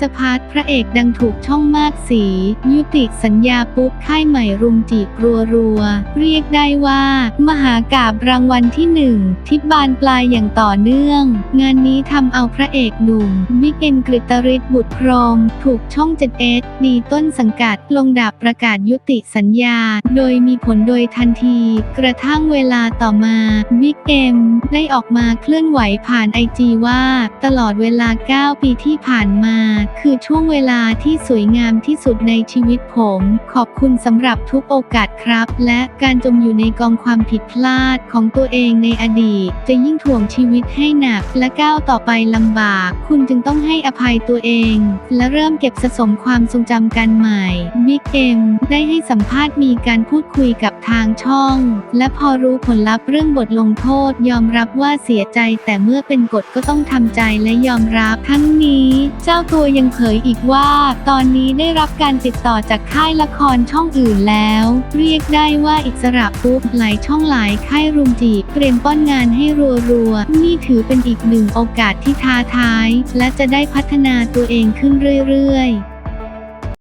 สะพัดพระเอกดังถูกช่องมากสี ยุติสัญญาปุ๊บค่ายใหม่รุมจีบรัวๆ เรียกได้ว่า มหากาบรางวัลที่หนึ่งทิบานปลายอย่างต่อเนื่อง งานนี้ทำเอาพระเอกหนุ่มมิกเอนกฤตริศบุตรพรมถูกช่อง 7S ดีต้นสังกัดลงดาบประกาศยุติสัญญา โดยมีผลโดยทันที กระทั่งเวลาต่อมาบิ๊กเอ็มได้ออกมาเคลื่อนไหวผ่านไอจีว่า ตลอดเวลา 9 ปีที่ผ่านมาคือช่วงเวลาที่สวยงามที่สุดในชีวิตผม ขอบคุณสำหรับทุกโอกาสครับ และการจมอยู่ในกองความผิดพลาดของตัวเองในอดีต จะยิ่งถ่วงชีวิตให้หนักและก้าวต่อไปลำบาก คุณจึงต้องให้อภัยตัวเอง และเริ่มเก็บสะสมความทรงจำกันใหม่บิ๊ก เอ็มได้ให้สัมภาษณ์มีการพูดคุยกับทางช่อง และพอรู้ผลลัพธ์เรื่องบทลงโทษยอมรับว่าเสียใจ แต่เมื่อเป็นกฎก็ต้องทำใจและยอมรับทั้งนี้ เจ้าตัวยังเผยอีกว่า ตอนนี้ได้รับการติดต่อจากค่ายละครช่องอื่นแล้ว เรียกได้ว่าอิสระปุ๊บหลายช่องหลายค่ายรุมจีบเตรียมป้อนงานให้รัวๆนี่ถือเป็นอีกหนึ่งโอกาสที่ท้าทาย และจะได้พัฒนาตัวเองขึ้นเรื่อยๆ